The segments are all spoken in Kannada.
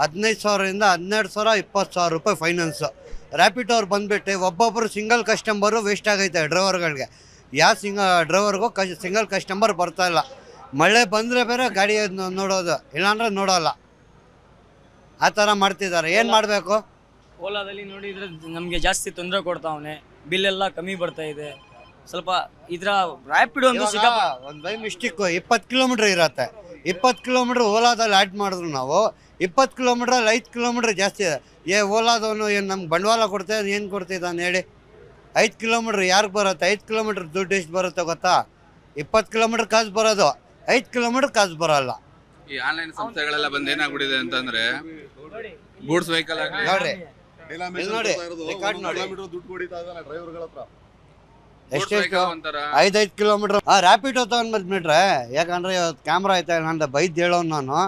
ಹದಿನೈದು ಸಾವಿರದಿಂದ ಹನ್ನೆರಡು ಸಾವಿರ ಇಪ್ಪತ್ತು ಸಾವಿರ ರೂಪಾಯಿ ಫೈನಾನ್ಸು ರ್ಯಾಪಿಡ್ ಅವ್ರು ಬಂದುಬಿಟ್ಟು ಒಬ್ಬೊಬ್ಬರು ಸಿಂಗಲ್ ಕಸ್ಟಮರು ವೇಸ್ಟ್ ಆಗೈತೆ ಡ್ರೈವರ್ಗಳಿಗೆ ಯಾವ ಸಿಂಗ ಡ್ರೈವರ್ಗೂ ಕಸ್ ಸಿಂಗಲ್ ಕಸ್ಟಮರ್ ಬರ್ತಾ ಇಲ್ಲ. ಮಳೆ ಬಂದರೆ ಬೇರೆ ಗಾಡಿ ನೋಡೋದು. ಇಲ್ಲಾಂದ್ರೆ ನೋಡೋಲ್ಲ. ಆ ಥರ ಮಾಡ್ತಿದ್ದಾರೆ. ಏನು ಮಾಡಬೇಕು? ಓಲಾದಲ್ಲಿ ನೋಡಿದರೆ ನಮಗೆ ಜಾಸ್ತಿ ತೊಂದರೆ ಕೊಡ್ತಾವನೆ ಬಿಲ್ ಎಲ್ಲ ಕಮ್ಮಿ ಬರ್ತಾ ಇದೆ. ಸ್ವಲ್ಪ ಇದರ ರ್ಯಾಪಿಡ್ ಒಂದು ಸಿಗಪ್ಪ ಒಂದು ಬೈ ಮಿಸ್ಟಿಕ್ಕು ಇಪ್ಪತ್ತು ಕಿಲೋಮೀಟ್ರ್ ಇರತ್ತೆ. ಇಪ್ಪತ್ತು ಕಿಲೋಮೀಟ್ರ್ ಓಲಾದಲ್ಲಿ ಆ್ಯಡ್ ಮಾಡಿದ್ರು ನಾವು. ಇಪ್ಪತ್ತು ಕಿಲೋಮೀಟ್ರಲ್ಲಿ ಐದು ಕಿಲೋಮೀಟ್ರ್ ಜಾಸ್ತಿ ಇದೆ. ಏ ಓಲಾದವನು ಏನು ನಮ್ಗೆ ಬಂಡವಾಳ ಕೊಡ್ತಾ ಏನು ಕೊಡ್ತಿದ್ದಾನೆ ಹೇಳಿ. ಐದು ಕಿಲೋಮೀಟ್ರ್ ಯಾರಿಗೆ ಬರುತ್ತೆ? ಐದು ಕಿಲೋಮೀಟ್ರ್ ದುಡ್ಡು ಎಷ್ಟು ಬರುತ್ತೆ ಗೊತ್ತಾ? ಇಪ್ಪತ್ತು ಕಿಲೋಮೀಟ್ರ್ ಕಾಸು ಬರೋದು. ಐದು ಕಿಲೋಮೀಟ್ರ್ ಕಾಸು ಬರೋಲ್ಲ. ಈ ಆನ್ಲೈನ್ ಸಂಸ್ಥೆಗಳೆಲ್ಲ ಬಂದು ಏನಾಗ್ಬಿಟ್ಟಿದೆ ಅಂತಂದ್ರೆ ಗೂಡ್ಸ್ ವೆಹಿಕಲ್ ಆಗಲಿ. ನೋಡ್ರಿ. ನೋಡಿ. ರೆಕಾರ್ಡ್ ಎಷ್ಟೆಷ್ಟು ಐದೈದು ಕಿಲೋಮೀಟ್ರ್. ಆ ರ್ಯಾಪಿಡೋ ತೊಗೊಂಡ್ಬಂದ್ಬಿಟ್ರೆ ಯಾಕಂದ್ರೆ ಇವತ್ತು ಕ್ಯಾಮ್ರಾ ಐತೆ ನಂದು ಬೈದ್ ಹೇಳೋನು ನಾನು.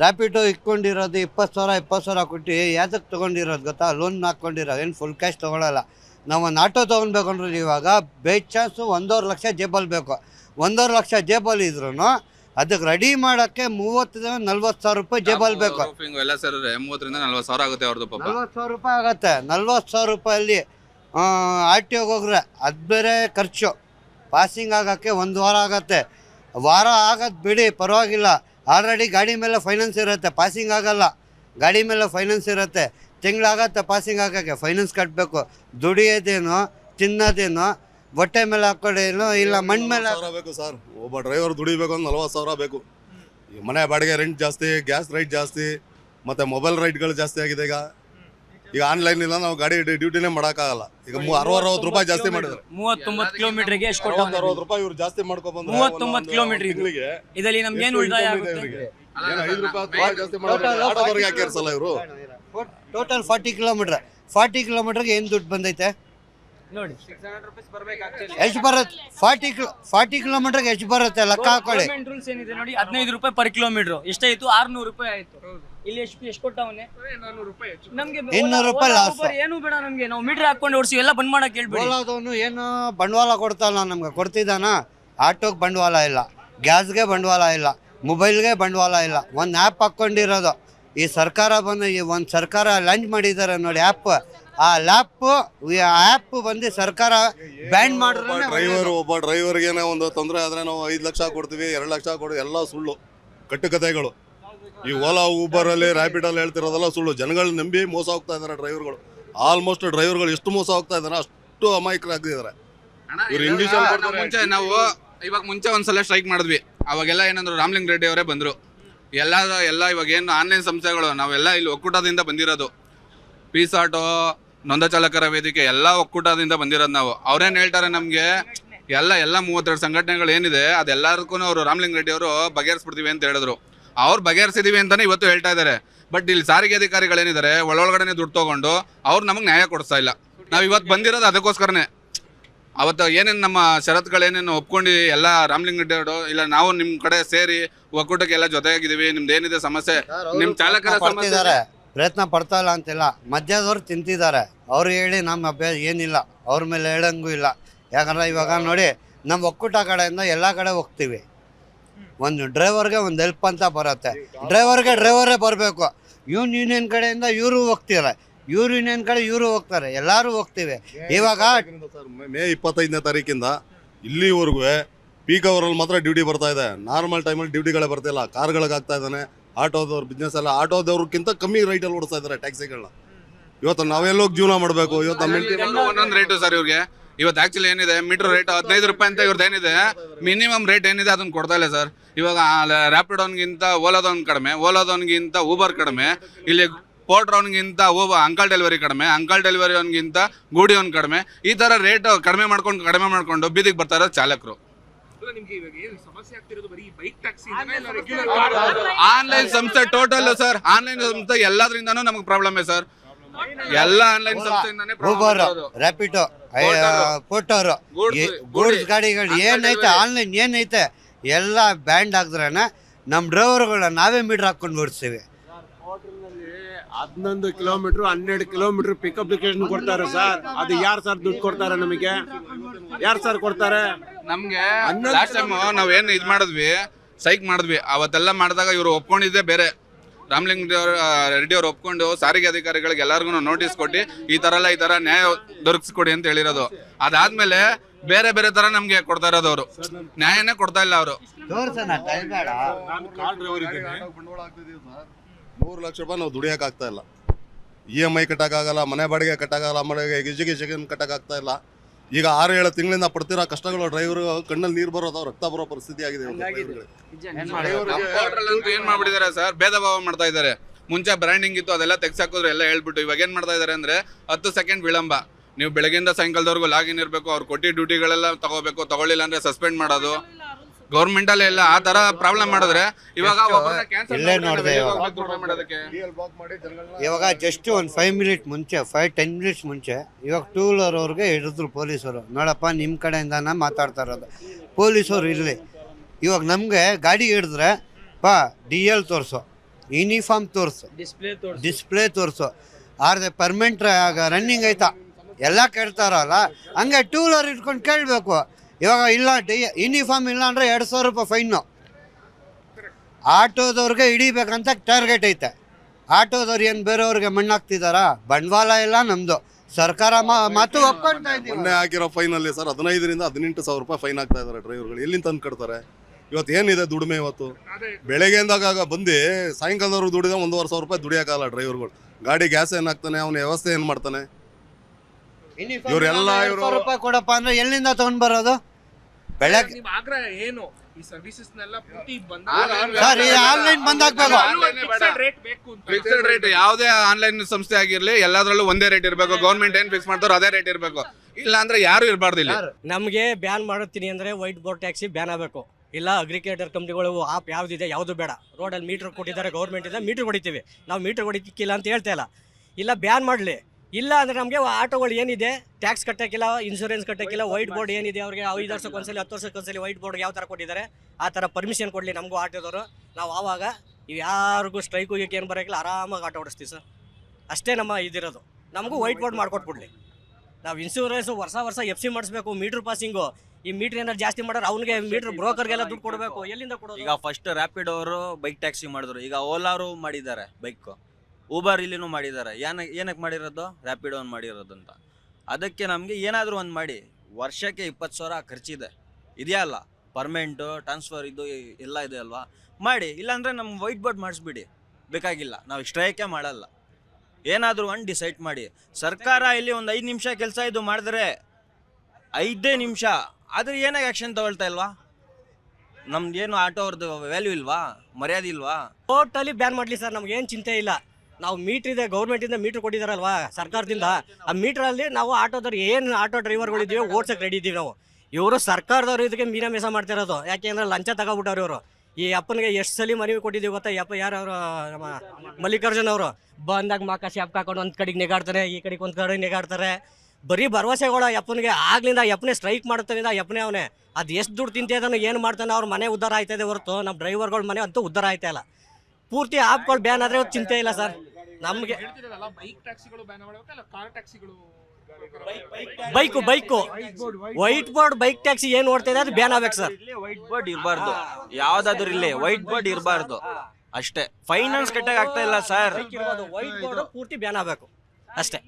ರ್ಯಾಪಿಡೋ ಇಟ್ಕೊಂಡಿರೋದು ಇಪ್ಪತ್ತು ಸಾವಿರ ಇಪ್ಪತ್ತು ಸಾವಿರ ಕೊಟ್ಟು ಯಾತಕ್ಕೆ ತೊಗೊಂಡಿರೋದು ಗೊತ್ತಾ? ಲೋನ್ ಹಾಕ್ಕೊಂಡಿರೋದು ಏನು ಫುಲ್ ಕ್ಯಾಶ್ ತೊಗೊಳಲ್ಲ. ನಾವು ಒಂದು ಆಟೋ ತೊಗೊಳ್ಬೇಕು ಅಂದ್ರೆ ಇವಾಗ ಬೈ ಚಾನ್ಸು ಒಂದೂವರೆ ಲಕ್ಷ ಜೇಬಲ್ಲಿ ಬೇಕು. ಒಂದೂವರೆ ಲಕ್ಷ ಜೇಬಲ್ಲಿ ಇದ್ರೂ ಅದಕ್ಕೆ ರೆಡಿ ಮಾಡೋಕ್ಕೆ ಮೂವತ್ತು ನಲ್ವತ್ತು ಸಾವಿರ ರೂಪಾಯಿ ಜೇಬಲ್ಲಿ ಬೇಕು. ಎಲ್ಲ ಸೇರಿದ್ರೆ ಮೂವತ್ತರಿಂದ ನಲ್ವತ್ತು ಸಾವಿರ ಆಗುತ್ತೆ ಅವ್ರದ್ದು ನಲ್ವತ್ತು ಸಾವಿರ ರೂಪಾಯಿ ಆಗುತ್ತೆ. ನಲ್ವತ್ತು ಸಾವಿರ ರೂಪಾಯಲ್ಲಿ ಆರ್ ಟಿ ಹೋಗ್ರೆ ಅದು ಬೇರೆ ಖರ್ಚು. ಪಾಸಿಂಗ್ ಆಗೋಕ್ಕೆ ಒಂದು ವಾರ ಆಗತ್ತೆ. ವಾರ ಆಗೋದು ಬಿಡಿ ಪರವಾಗಿಲ್ಲ. ಆಲ್ರೆಡಿ ಗಾಡಿ ಮೇಲೆ ಫೈನಾನ್ಸ್ ಇರುತ್ತೆ ಪಾಸಿಂಗ್ ಆಗಲ್ಲ. ಗಾಡಿ ಮೇಲೆ ಫೈನಾನ್ಸ್ ಇರುತ್ತೆ. ತಿಂಗಳಾಗತ್ತೆ ಪಾಸಿಂಗ್ ಆಗೋಕ್ಕೆ ಫೈನಾನ್ಸ್ ಕಟ್ಟಬೇಕು ದುಡಿಯೋದೇನು ತಿನ್ನೋದೇನು ಬಟ್ಟೆ ಮೇಲೆ ಹಾಕೊಳ್ಳೇನು ಇಲ್ಲ ಮಣ್ಣು ಮೇಲೆ ಸಾವಿರ ಬೇಕು ಸರ್. ಒಬ್ಬ ಡ್ರೈವರ್ ದುಡಿಬೇಕು ಅಂದ್ರೆ ನಲ್ವತ್ತು ಸಾವಿರ ಬೇಕು. ಈ ಮನೆ ಬಾಡಿಗೆ ರೆಂಟ್ ಜಾಸ್ತಿ ಗ್ಯಾಸ್ ರೈಟ್ ಜಾಸ್ತಿ ಮತ್ತು ಮೊಬೈಲ್ ರೈಟ್ಗಳು ಜಾಸ್ತಿ ಆಗಿದೆ ಈಗ. ಈಗ ಆನ್ಲೈನ್ ಇಲ್ಲ ನಾವು ಗಾಡಿ ಡ್ಯೂಟಿನೇ ಮಾಡೋಕ್ಕಾಗಲ್ಲ. ಈಗ ಮೂ- ಅರವತ್ತು ಅರವತ್ತು ರೂಪಾಯಿ ಜಾಸ್ತಿ ಮಾಡಿದ್ರು. ಮೂವತ್ತೊಂಬತ್ತು ಕಿಲೋಮೀಟರ್ಗೆ ಎಷ್ಟು ಕೊಟ್ಟು ಅರವತ್ತು ರೂಪಾಯಿ ಇವ್ರು ಜಾಸ್ತಿ ಮಾಡ್ಕೊಬಂದ್ರೆ ಮೂವತ್ತೊಂಬತ್ತು ಕಿಲೋಮೀಟರ್ ಇದು. ತಿಂಗಳಿಗೆ ಇದರಲ್ಲಿ ನಮ್ಗೆ ಏನು ಉಳಿತಾಯ ಆಗುತ್ತೆ? ಐದು ರೂಪಾಯಿ ಜಾಸ್ತಿ ಯಾಕೆ ಇರ್ಸಲ್ಲ ಇವರು? Total forty kilometre. ಫಾರ್ಟಿ ಕಿಲೋಮೀಟರ್ಗೆ ಏನ್ ದುಡ್ಡು ಬಂದೈತೆ? ನೋಡಿ. ಎಷ್ಟು ಬರುತ್ತೆ? ಫಾರ್ಟಿ ಕಿಲೋ ಫಾರ್ಟಿ ಕಿಲೋಮೀಟರ್ಗೆ ಎಷ್ಟು ಬರುತ್ತೆ? ಲೆಕ್ಕ ಹಾಕೊಳ್ಳಿ. ರೂಲ್ಸ್ ಏನಿದೆ ನೋಡಿ ಹದಿನೈದು ರೂಪಾಯಿ ಪರ್ ಕಿಲೋಮೀಟರ್. ಎಷ್ಟಾಯ್ತು ಆರ್ನೂರು ರೂಪಾಯಿ ಆಯ್ತು. ಇಲ್ಲಿ ಎಷ್ಟು ಎಷ್ಟು ಕೊಟ್ಟವನೆ ನಮ್ಗೆ ಇನ್ನೂರು ರೂಪಾಯಿ. Uber ಏನು ಬೇಡ ನಮ್ಗೆ. ನಾವು ಮೀಟರ್ ಹಾಕೊಂಡು ಓಡಿಸಿ ಎಲ್ಲ ಬಂದ್ ಮಾಡಕ್ ಹೇಳ್ಬೇಡಿ. ಏನು ಬಂಡವಾಳ ಕೊಡ್ತಾನ ನಮ್ಗೆ? ಕೊಡ್ತಿದ್ದಾನ? ಆಟೋಗೆ ಬಂಡವಾಳ ಇಲ್ಲ. ಗ್ಯಾಸ್ಗೆ ಬಂಡವಾಳ ಇಲ್ಲ. ಮೊಬೈಲ್ಗೆ ಬಂಡವಾಳ ಇಲ್ಲ. ಒಂದು ಆ್ಯಪ್ ಹಾಕ್ಕೊಂಡಿರೋದು ಈ ಸರ್ಕಾರ ಬಂದು ಈ ಒಂದು ಸರ್ಕಾರ ಲಂಚ್ ಮಾಡಿದ್ದಾರೆ ನೋಡಿ ಆ್ಯಪ್ ಆ ಲ್ಯಾಪ್ ಆ್ಯಪ್ ಬಂದು ಸರ್ಕಾರ ಬ್ಯಾನ್ ಮಾಡಿದ್ರೆ ಡ್ರೈವರ್ ಒಬ್ಬ ಡ್ರೈವರ್ಗೆ ಒಂದು ತೊಂದರೆ ಆದ್ರೆ ನಾವು ಐದು ಲಕ್ಷ ಕೊಡ್ತೀವಿ ಎರಡು ಲಕ್ಷ ಕೊಡ್ತೀವಿ ಎಲ್ಲ ಸುಳ್ಳು. ಕಟ್ಟುಕತೆಗಳು ಈ ಓಲಾ ಊಬರ್ ಅಲ್ಲಿ ಹೇಳ್ತಿರೋದಲ್ಲ ಅಲ್ಲಿ ಹೇಳ್ತಿರೋದಲ್ಲ ಸುಳ್ಳು. ಜನಗಳು ನಂಬಿ ಮೋಸ ಹೋಗ್ತಾ ಇದಾರೆ ಡ್ರೈವರ್ಗಳು ಆಲ್ಮೋಸ್ಟ್ ಡ್ರೈವರ್ಗಳು ಎಷ್ಟು ಮೋಸ ಹೋಗ್ತಾ ಇದಾರೆ ಅಷ್ಟು ಇವ್ರು English ಮುಂಚೆ ನಾವು ಇವಾಗ ಮುಂಚೆ ಒಂದ್ಸಲ ಸ್ಟ್ರೈಕ್ ಮಾಡಿದ್ವಿ. ಅವಾಗೆಲ್ಲ ಏನಂದ್ರು ರಾಮ್ಲಿಂಗ್ ರೆಡ್ಡಿ ಅವರೇ ಬಂದ್ರು. ಎಲ್ಲ ಎಲ್ಲ ಇವಾಗ ಏನು ಆನ್ಲೈನ್ ಸಂಸ್ಥೆಗಳು ನಾವೆಲ್ಲ ಇಲ್ಲಿ ಒಕ್ಕೂಟದಿಂದ ಬಂದಿರೋದು. ಪೀಸ್ ಆಟೋ ನೊಂದ ಚಾಲಕರ ವೇದಿಕೆ ಎಲ್ಲ ಒಕ್ಕೂಟದಿಂದ ಬಂದಿರೋದು ನಾವು. ಅವ್ರೇನು ಹೇಳ್ತಾರೆ ನಮಗೆ ಎಲ್ಲ ಎಲ್ಲ ಮೂವತ್ತೆರಡು ಸಂಘಟನೆಗಳು ಏನಿದೆ ಅದೆಲ್ಲದಕ್ಕೂ ಅವರು ರಾಮ್ಲಿಂಗ್ ರೆಡ್ಡಿ ಅವರು ಬಗೆಹರಿಸ್ಬಿಡ್ತೀವಿ ಅಂತ ಹೇಳಿದ್ರು. ಅವ್ರು ಬಗೆಹರಿಸಿದೀವಿ ಅಂತಾನೆ ಇವತ್ತು ಹೇಳ್ತಾ ಇದ್ದಾರೆ. ಬಟ್ ಇಲ್ಲಿ ಸಾರಿಗೆ ಅಧಿಕಾರಿಗಳೇನಿದ್ದಾರೆ ಒಳಗಡೆನೆ ದುಡ್ಡು ತಗೊಂಡು ಅವ್ರು ನಮಗೆ ನ್ಯಾಯ ಕೊಡಿಸ್ತಾ ಇಲ್ಲ. ನಾವು ಇವತ್ತು ಬಂದಿರೋದು ಅದಕ್ಕೋಸ್ಕರನೇ. ಅವತ್ತು ಏನೇನು ನಮ್ಮ ಷರತ್ತುಗಳೇನೇನು ಒಪ್ಕೊಂಡು ಎಲ್ಲ ರಾಮ್ಲಿಂಗ್ ರೆಡ್ಡಿ ಇಲ್ಲ ನಾವು ನಿಮ್ಮ ಕಡೆ ಸೇರಿ ಒಕ್ಕೂಟಕ್ಕೆ ಎಲ್ಲ ಜೊತೆಯಾಗಿದ್ದೀವಿ ನಿಮ್ದು ಏನಿದೆ ಸಮಸ್ಯೆ ನಿಮ್ಮ ಚಾಲಕರ ಸಮಸ್ಯೆ ಪ್ರಯತ್ನ ಪಡ್ತಾ ಇಲ್ಲ ಅಂತಿಲ್ಲ. ಮಧ್ಯದವ್ರು ತಿಂತಿದ್ದಾರೆ. ಅವ್ರು ಹೇಳಿ ನಮ್ಮ ಅಭ್ಯಾಸ ಏನಿಲ್ಲ. ಅವ್ರ ಮೇಲೆ ಹೇಳಂಗೂ ಇಲ್ಲ. ಯಾಕಂದ್ರೆ ಇವಾಗ ನೋಡಿ ನಮ್ಮ ಒಕ್ಕೂಟ ಕಡೆಯಿಂದ ಎಲ್ಲ ಕಡೆ ಹೋಗ್ತೀವಿ. ಒಂದು ಡ್ರೈವರ್ಗೆ ಒಂದು ಹೆಲ್ಪ್ ಅಂತ ಬರುತ್ತೆ. ಡ್ರೈವರ್ಗೆ ಡ್ರೈವರೇ ಬರಬೇಕು. ಇವ್ನು ಯೂನಿಯನ್ ಕಡೆಯಿಂದ ಇವರು ಹೋಗ್ತಿರ. ಇವ್ರ ಯೂನಿಯನ್ ಕಡೆ ಇವರು ಹೋಗ್ತಾರೆ. ಎಲ್ಲರೂ ಹೋಗ್ತೀವಿ. ಇವಾಗ ಮೇ ಇಪ್ಪತ್ತೈದನೇ ತಾರೀಕಿಂದ ಇಲ್ಲಿವರೆಗೂ ಪೀಕ್ ಅವರಲ್ಲಿ ಮಾತ್ರ ಡ್ಯೂಟಿ ಬರ್ತಾ ಇದೆ. ನಾರ್ಮಲ್ ಟೈಮಲ್ಲಿ ಡ್ಯೂಟಿಗಳೇ ಬರ್ತಿಲ್ಲ. ಕಾರ್ಗಳಿಗೆ ಆಗ್ತಾ ಇದ್ದಾನೆ. ಆಟೋದವ್ರ ಬಿಸ್ನೆಸ್ ಎಲ್ಲ ಆಟೋದವ್ರಿಗಿಂತ ಕಮ್ಮಿ ರೈಟಲ್ಲಿ ಓಡಿಸ್ತಾ ಇದ್ದಾರೆ ಟ್ಯಾಕ್ಸಿಗಳನ್ನ ಇವತ್ತು ನಾವೆಲ್ಲೋಗಿ ಜೀವನ ಮಾಡಬೇಕು. ಇವತ್ತು ನಮ್ಮ ಹೆಂಡ್ತಿ ಮಕ್ಳು- ಒಂದೊಂದು ರೇಟು ಸರ್ ಇವ್ರಿಗೆ. ಇವತ್ತು ಆಕ್ಚುಲಿ ಏನಿದೆ ಮೀಟರ್ ರೇಟ್ ಹದಿನೈದು ರೂಪಾಯಿ ಅಂತ ಇವ್ರದ್ದು ಏನಿದೆ ಮಿನಿಮಮ್ ರೇಟ್ ಏನಿದೆ ಅದನ್ನ ಕೊಡ್ತಾ ಇಲ್ಲ ಸರ್ ಇವಾಗ ರ್ಯಾಪಿಡೋನ್ಗಿಂತ ಓಲಾದವನ್ ಕಡಿಮೆ ಓಲಾದವನ್ಗಿಂತ ಊಬರ್ ಕಡಿಮೆ ಇಲ್ಲಿ ಪೋರ್ಟ್ರೌನ್ಗಿಂತ ಓಬ ಅಂಕಲ್ ಡೆಲಿವರಿ ಕಡಿಮೆ ಅಂಕಲ್ ಡೆಲಿವರಿ ಅವನಿಗಿಂತ ಗೂಡಿ ಅವ್ನು ಕಡಿಮೆ ಈ ತರ ರೇಟ್ ಕಡಿಮೆ ಮಾಡ್ಕೊಂಡು ಕಡಿಮೆ ಮಾಡ್ಕೊಂಡು ಬೀದಿಗೆ ಬರ್ತಾರೆ ಇರೋದು ಚಾಲಕರು. ಅಲ್ಲ, ನಿಮ್ಗೆ ಏನು ಸಮಸ್ಯೆ ಆಗ್ತಿರೋದು? ಬರೀ ಬೈಕ್ ಟ್ಯಾಕ್ಸಿ ಇಲ್ಲ ರೆಗ್ಯುಲರ್ ಆನ್ಲೈನ್ ಸಂಸ್ಥೆ ಟೋಟಲ್ ಸರ್ ಆನ್ಲೈನ್ ಸಂಸ್ಥೆ ಎಲ್ಲದ್ರಿಂದನೂ ನಮಗೆ ಪ್ರಾಬ್ಲಮ್ ಸರ್ ಎಲ್ಲ ಆನ್ಲೈನ್ ಸಂಸ್ಥೆಯಿಂದಾನೇ ಪ್ರಾಬ್ಲಮ್. ರ್ಯಾಪಿಡೋ Goods, ಗೂಡ್ಸ್ ಗೂಡಿ. ಗಾಡಿಗಳು ಏನೈತೆ ಆನ್ಲೈನ್ ಏನೈತೆ ಎಲ್ಲ ಬ್ಯಾಂಡ್ ಆಗಿದ್ರೇನೆ ನಮ್ಮ ಡ್ರೈವರ್ಗಳನ್ನ ನಾವೇ ಮೀಟರ್ ಹಾಕೊಂಡು ಓಡಿಸ್ತೀವಿ. ಹದಿನೊಂದು ಕಿಲೋಮೀಟರ್ ಹನ್ನೆರಡು ಕಿಲೋಮೀಟರ್ ಪಿಕಪ್ ಲೊಕೇಶನ್ ಕೊಡ್ತಾರೆ ಸರ್. ಅದು ಯಾರು ಸರ್ ದುಡ್ಡು ಕೊಡ್ತಾರೆ ನಮಗೆ? ಯಾರು ಸರ್ ಕೊಡ್ತಾರೆ? ನಮಗೆ ಲಾಸ್ಟ್ ಟೈಮ್ ನಾವು ಏನು ಇದ್ ಮಾಡಿದ್ವಿ ಸೈಕ್ ಮಾಡಿದ್ವಿ. ಅವತ್ತೆಲ್ಲ ಮಾಡಿದಾಗ ಇವರು ಒಪ್ಕೊಂಡಿದ್ದೆ ಬೇರೆ. ರಾಮಲಿಂಗ ರೆಡ್ಡಿ ಅವರು ಒಪ್ಕೊಂಡು ಸಾರಿಗೆ ಅಧಿಕಾರಿಗಳಿಗೆ ಎಲ್ಲರಿಗೂ ನೋಟಿಸ್ ಕೊಟ್ಟು ಈ ಥರ ಎಲ್ಲ ಈ ತರ ನ್ಯಾಯ ದೊರಕಿಸ್ಕೊಡಿ ಅಂತ ಹೇಳಿರೋದು. ಅದಾದ್ಮೇಲೆ ಬೇರೆ ಬೇರೆ ತರ ನಮ್ಗೆ ಕೊಡ್ತಾ ಇರೋದು ಅವರು. ನ್ಯಾಯನೇ ಕೊಡ್ತಾ ಇಲ್ಲ ಅವರು. ತೋರ್ಸೋಣ ಟೈಮ್ ನಾನು ಡ್ರೈವರ್ ಇದ್ದೀನಿ. ಮೂರು ಲಕ್ಷ ರೂಪಾಯಿ ನಾವು ದುಡಿಯಕ್ಕೆ ಆಗ್ತಾ ಇಲ್ಲ. ಇ ಎಂ ಐ ಕಟ್ಟಕ್ಕಾಗಲ್ಲ ಮನೆ ಬಾಡಿಗೆ ಕಟ್ಟಕ್ಕಾಗಲ್ಲ ಮನೆಗೆ ಎಜುಕೇಷನ್ ಕಟ್ಟಕ್ಕಾಗ್ತಾ ಇಲ್ಲ. ಈಗ ಆರು ಏಳು ತಿಂಗಳಿಂದ ಪಡ್ತಿರೋ ಕಷ್ಟಗಳು ಡ್ರೈವರ್ ಕಣ್ಣಲ್ಲಿ ನೀರು ಬರೋದು ರಕ್ತ ಬರೋ ಪರಿಸ್ಥಿತಿ ಆಗಿದೆ ಇವತ್ತು ಏನ್ ಮಾಡ್ಬಿಟ್ಟಿದ್ದಾರೆ ಸರ್? ಭೇದ ಭಾವ ಮಾಡ್ತಾ ಇದ್ದಾರೆ. ಮುಂಚೆ ಬ್ರ್ಯಾಂಡಿಂಗ್ ಇತ್ತು ಅದೆಲ್ಲ ತೆಗ್ಸಾಕಿದ್ರು ಎಲ್ಲ ಹೇಳ್ಬಿಟ್ಟು. ಇವಾಗ ಏನ್ ಮಾಡ್ತಾ ಇದ್ದಾರೆ ಅಂದ್ರೆ ಹತ್ತು ಸೆಕೆಂಡ್ ವಿಳಂಬ. ನೀವು ಬೆಳಗ್ಗೆಯಿಂದ ಸಾಯಂಕಾಲದವರೆಗೂ ಲಾಗಿನ್ ಇರಬೇಕು ಅವ್ರು ಕೊಟ್ಟಿ ಡ್ಯೂಟಿಗಳೆಲ್ಲ ತಗೋಬೇಕು ತಗೊಳ್ಳಿಲ್ಲ ಅಂದ್ರೆ ಸಸ್ಪೆಂಡ್ ಮಾಡೋದು. ಗೌರ್ಮೆಂಟ್ ಅಲ್ಲಿ ಎಲ್ಲ ಆ ತರ ಪ್ರಾಬ್ಲಮ್ ಮಾಡಿದ್ರೆ ಇವಾಗ ಒಬ್ಬರನ್ನ cancel ಇಲ್ಲೇ ನೋಡ್ದೆ ಇವಾಗ. ಹೋಗ್ಬೇಕು ದುಡ್ಡು ಮಾಡೋದಕ್ಕೆ? ಇವಾಗ ಜಸ್ಟ್ ಒಂದು ಫೈವ್ ಮಿನಿಟ್ ಮುಂಚೆ ಫೈವ್ ಟೆನ್ ಮಿನಿಟ್ಸ್ ಮುಂಚೆ ಇವಾಗ ಟೂ ವೀಲರ್ ಅವ್ರಿಗೆ ಹಿಡಿದ್ರು ಪೊಲೀಸರು. ನೋಡಪ್ಪ ನಿಮ್ಮ ಕಡೆಯಿಂದನೇ ಮಾತಾಡ್ತಾ ಇರೋದು. ಪೊಲೀಸರು ಇರಲಿ. ಇವಾಗ ನಮಗೆ ಗಾಡಿ ಹಿಡಿದ್ರೆ ಪಾ ಡಿ ಎಲ್ ತೋರಿಸು. ಯೂನಿಫಾರ್ಮ್ ತೋರಿಸು. ಡಿಸ್ಪ್ಲೇ ತೋರಿಸಿ. ಡಿಸ್ಪ್ಲೇ ತೋರಿಸು. ಆರ್ದೆ ಪರ್ಮೆಂಟ್ ರನ್ನಿಂಗ್ ಐತಾ ಎಲ್ಲ ಕೇಳ್ತಾರಲ್ಲ? ಹಂಗೆ ಟೂ ವೀಲರ್ ಇಟ್ಕೊಂಡು ಕೇಳಬೇಕು. ಇವಾಗ ಇಲ್ಲ ಡಿ ಯೂನಿಫಾರ್ಮ್ ಇಲ್ಲ ಅಂದರೆ ಎರಡು ಸಾವಿರ ರೂಪಾಯಿ ಫೈನು ಆಟೋದವ್ರಿಗೆ ಹಿಡಿಬೇಕಂತ ಟಾರ್ಗೆಟ್ ಐತೆ. ಆಟೋದವ್ರು ಏನು ಬೇರೆಯವ್ರಿಗೆ ಮಣ್ಣಾಕ್ತಿದಾರಾ? ಬಂಡವಾಳ ಇಲ್ಲ ನಮ್ಮದು ಸರ್ಕಾರ ಮಾತು ಒಪ್ಕೊಂತಾ ಮೊನ್ನೆ ಹಾಕಿರೋ ಫೈನಲ್ಲಿ ಸರ್ ಹದಿನೈದರಿಂದ ಹದಿನೆಂಟು ಸಾವಿರ ರೂಪಾಯಿ ಫೈನ್ ಆಗ್ತಾ ಇದ್ದಾರೆ ಡ್ರೈವರ್ಗಳು ಎಲ್ಲಿಂದ ತಂದು ಕಟ್ತಾರೆ? ಇವತ್ತು ಏನಿದೆ ದುಡಿಮೆ ಇವತ್ತು? ಬೆಳಗ್ಗೆಯಿಂದಾಗ ಬಂದು ಸಾಯಂಕಾಲದವ್ರು ದುಡಿದ ಒಂದೂವರೆ ಸಾವಿರ ರೂಪಾಯಿ ದುಡಿಯೋಕ್ಕಾಗಲ್ಲ ಡ್ರೈವರ್ಗಳು ಗಾಡಿ ಗ್ಯಾಸ್ ಏನು ಹಾಕ್ತಾನೆ ಅವನ ವ್ಯವಸ್ಥೆ ಏನು ಮಾಡ್ತಾನೆ? ಇವರೆಲ್ಲ ಇವರು ರೂಪಾಯಿ ಕೊಡಪ್ಪ ಅಂದ್ರೆ ಎಲ್ಲಿಂದ ತಗೊಂಡ್ ಬರೋದು? ಬೆಳಗ್ಗೆ ಆಗ್ರಹ ಏನು? ಈ ಸರ್ವಿಸಸ್ ನೆಲ್ಲ ಪೂರ್ತಿ ಬಂದ ಸರ್ ಈ ಆನ್ಲೈನ್ ಬಂದಾಕ್ಬೇಕು ರೇಟ್ ಬೇಕು ಅಂತ. ಫಿಕ್ಸ್ಡ್ ರೇಟ್ ಯಾವುದೇ ಆನ್ಲೈನ್ ಸಂಸ್ಥೆ ಆಗಿರ್ಲಿ ಎಲ್ಲದರಲ್ಲೂ ಒಂದೇ ರೇಟ್ ಇರಬೇಕು. ಗೌರ್ಮೆಂಟ್ ಏನ್ ಫಿಕ್ಸ್ ಮಾಡ್ತಾರೋ ಅದೇ ರೇಟ್ ಇರಬೇಕು. ಇಲ್ಲ ಅಂದ್ರೆ ಯಾರು ಇರಬಾರ್ದು ಇಲ್ಲಿ. ನಮಗೆ ಬ್ಯಾನ್ ಮಾಡುತ್ತೀನಿ ಅಂದ್ರೆ ವೈಟ್ ಬೋರ್ಡ್ ಟ್ಯಾಕ್ಸಿ ಬ್ಯಾನ್ ಆಗಬೇಕು. ಇಲ್ಲ ಅಗ್ರಿಕೇಟರ್ ಕಂಪ್ನಿಗಳು ಆಪ್ ಯಾವುದಿದೆ ಯಾವುದು ಬೇಡ. ರೋಡಲ್ಲಿ ಮೀಟರ್ ಕೊಟ್ಟಿದ್ದಾರೆ ಗೌರ್ಮೆಂಟ್ ಇದೆ ಮೀಟರ್ ಹೊಡಿತೀವಿ. ನಾವು ಮೀಟರ್ ಹೊಡಿತಿಕ್ಕಿಲ್ಲ ಅಂತ ಹೇಳ್ತಾ ಇಲ್ಲ. ಇಲ್ಲ ಬ್ಯಾನ್ ಮಾಡಲಿ. ಇಲ್ಲ ಅಂದ್ರೆ ನಮಗೆ ಆಟೋಗಳು ಏನಿದೆ ಟ್ಯಾಕ್ಸ್ ಕಟ್ಟೋಕ್ಕಿಲ್ಲ ಇನ್ಶೂರೆನ್ಸ್ ಕಟ್ಟೋಕ್ಕಿಲ್ಲ ವೈಟ್ ಬೋರ್ಡ್ ಏನಿದೆ ಅವ್ರಿಗೆ ಐದು ವರ್ಷಕ್ಕೆ ಒಂದ್ಸಲಿ ಹತ್ತು ವರ್ಷಕ್ಕೆ ಒಂದ್ಸಲಿ ವೈಟ್ ಬೋರ್ಡ್ ಯಾವ ಥರ ಕೊಟ್ಟಿದ್ದಾರೆ ಆ ಥರ ಪರ್ಮಿಷನ್ ಕೊಡಲಿ ನಮಗೂ ಆಟೋದವರು. ನಾವು ಆವಾಗ ಇವು ಯಾರಿಗೂ ಸ್ಟ್ರೈಕ್ ಹೋಗಕ್ಕೆ ಏನು ಬರೋಕ್ಕಿಲ್ಲ ಆರಾಮಾಗಿ ಆಟೋ ಓಡಿಸ್ತೀವಿ ಸರ್. ಅಷ್ಟೇ ನಮ್ಮ ಇದಿರೋದು. ನಮಗೂ ವೈಟ್ ಬೋರ್ಡ್ ಮಾಡ್ಕೊಟ್ಬಿಡ್ಲಿ. ನಾವು ಇನ್ಶೂರೆನ್ಸು ವರ್ಷ ವರ್ಷ ಎಫ್ ಸಿ ಮಾಡಿಸ್ಬೇಕು ಮೀಟ್ರ್ ಪಾಸಿಂಗು ಈ ಮೀಟ್ರ್ ಏನಾದ್ರು ಜಾಸ್ತಿ ಮಾಡೋರು ಅವ್ನಿಗೆ ಮೀಟ್ರ್ ಬ್ರೋಕರ್ಗೆಲ್ಲ ದುಡ್ಡು ಕೊಡಬೇಕು. ಎಲ್ಲಿಂದ ಕೊಡೋದು? ಈಗ ಫಸ್ಟ್ ರ್ಯಾಪಿಡ್ ಅವರು ಬೈಕ್ ಟ್ಯಾಕ್ಸಿ ಮಾಡಿದ್ರು. ಈಗ ಓಲಾರು ಮಾಡಿದ್ದಾರೆ ಬೈಕ್ ಊಬರ್ ಇಲ್ಲಿನೂ ಮಾಡಿದ್ದಾರೆ. ಏನ ಏನಕ್ಕೆ ಮಾಡಿರೋದು? ರ್ಯಾಪಿಡೋ ಒಂದು ಮಾಡಿರೋದು ಅಂತ. ಅದಕ್ಕೆ ನಮಗೆ ಏನಾದರೂ ಒಂದು ಮಾಡಿ. ವರ್ಷಕ್ಕೆ ಇಪ್ಪತ್ತು ಸಾವಿರ ಖರ್ಚಿದೆ. ಇದೆಯಾ ಅಲ್ಲ? ಪರ್ಮೆಂಟು ಟ್ರಾನ್ಸ್ಫರ್ ಇದು ಎಲ್ಲ ಇದೆ ಅಲ್ವಾ? ಮಾಡಿ. ಇಲ್ಲಾಂದರೆ ನಮ್ಮ ವೈಟ್ ಬೋರ್ಡ್ ಮಾಡಿಸ್ಬಿಡಿ. ಬೇಕಾಗಿಲ್ಲ. ನಾವು ಸ್ಟ್ರೈಕೇ ಮಾಡಲ್ಲ. ಏನಾದರೂ ಒಂದು ಡಿಸೈಡ್ ಮಾಡಿ. ಸರ್ಕಾರ ಇಲ್ಲಿ ಒಂದು ಐದು ನಿಮಿಷ ಕೆಲಸ ಇದು ಮಾಡಿದ್ರೆ ಐದೇ ನಿಮಿಷ. ಆದರೆ ಏನಾಗ ಆ್ಯಕ್ಷನ್ ತಗೊಳ್ತಾ ಇಲ್ವಾ? ನಮ್ದು ಏನು ಆಟೋ ಅವ್ರದ್ದು ವ್ಯಾಲ್ಯೂ ಇಲ್ವಾ? ಮರ್ಯಾದೆ ಇಲ್ವಾ? ಟೋಟಲಿ ಬ್ಯಾನ್ ಮಾಡಲಿ ಸರ್. ನಮ್ಗೆ ಏನು ಚಿಂತೆ ಇಲ್ಲ. ನಾವು ಮೀಟ್ರ್ ಇದೆ ಗೌರ್ಮೆಂಟಿಂದ ಮೀಟ್ರ್ ಕೊಟ್ಟಿದ್ದಾರಲ್ವಾ ಸರ್ಕಾರದಿಂದ. ಆ ಮೀಟ್ರಲ್ಲಿ ನಾವು ಆಟೋದವ್ರು ಏನು ಆಟೋ ಡ್ರೈವರ್ಗಳಿದ್ದೀವಿ ಓಡ್ಸಕ್ಕೆ ರೆಡಿ ಇದ್ದೀವಿ ನಾವು. ಇವರು ಸರ್ಕಾರದವ್ರು ಇದಕ್ಕೆ ಮೀನ ಮೇಸ ಮಾಡ್ತಿರೋದು. ಯಾಕೆಂದ್ರೆ ಲಂಚ ತಗೊಬಿಟ್ಟವ್ರು ಇವರು. ಈ ಅಪ್ಪನಿಗೆ ಎಷ್ಟು ಸಲ ಮನವಿ ಕೊಟ್ಟಿದ್ದೀವಿ ಗೊತ್ತಾ? ಯಪ್ಪ ಯಾರು ನಮ್ಮ ಮಲ್ಲಿಕಾರ್ಜುನ್ ಅವರು. ಬಂದಾಗ ಮಾಕ ಅಪ್ಪ ಹಾಕೊಂಡು ಒಂದು ಕಡೆಗೆ ನೆಗಾಡ್ತಾರೆ, ಈ ಕಡೆಗೆ ಒಂದು ಕಡೆ ನೆಗಾಡ್ತಾರೆ. ಬರೀ ಭರವಸೆಗಳು ಯಪ್ಪನಿಗೆ ಆಗ್ಲಿಂದ ಯಪ್ಪನೇ ಸ್ಟ್ರೈಕ್ ಮಾಡ್ತಾನಿಂದ ಯಪ್ಪನೇ ಅವನೇ. ಅದು ಎಷ್ಟು ದುಡ್ಡು ತಿಂತಿದ್ದಾನೆ ಏನು ಮಾಡ್ತಾನೆ? ಅವ್ರ ಮನೆ ಉದ್ದಾರ ಆಯ್ತದೆ ಹೊರತು. ನಮ್ಮ ಡ್ರೈವರ್ಗಳ ಮನೆ ಅಂತೂ ಉದ್ದಾರ ಆಯ್ತಾ ಇಲ್ಲ ಪೂರ್ತಿ ಆಪ್ಗಳು ಬ್ಯಾನ್ ಆದರೆ ಚಿಂತೆ ಇಲ್ಲ ಸರ್. ನಮಗೆ ಬೈಕ್ ಟ್ಯಾಕ್ಸಿಗಳು ಬ್ಯಾನ್ ಮಾಡಬೇಕಲ್ಲ car ಟ್ಯಾಕ್ಸಿಗಳು bike bike white board bike taxi ಏನು ಓಡ್ತಾ ಇದೆ ಅದು ಬ್ಯಾನ್ ಆಗ್ಬೇಕು ಸರ್. ವೈಟ್ ಬೋರ್ಡ್ ಇರಬಾರ್ದು. ಯಾವ್ದಾದ್ರು ಇಲ್ಲಿ ವೈಟ್ ಬೋರ್ಡ್ ಇರಬಾರ್ದು. ಅಷ್ಟೇ. ಫೈನಾನ್ಸ್ ಕಟ್ಟಾಗ ಆಗ್ತಾ ಇಲ್ಲ ಸರ್. ವೈಟ್ ಬೋರ್ಡ್ ಪೂರ್ತಿ ಬ್ಯಾನ್ ಆಗ್ಬೇಕು. ಅಷ್ಟೇ.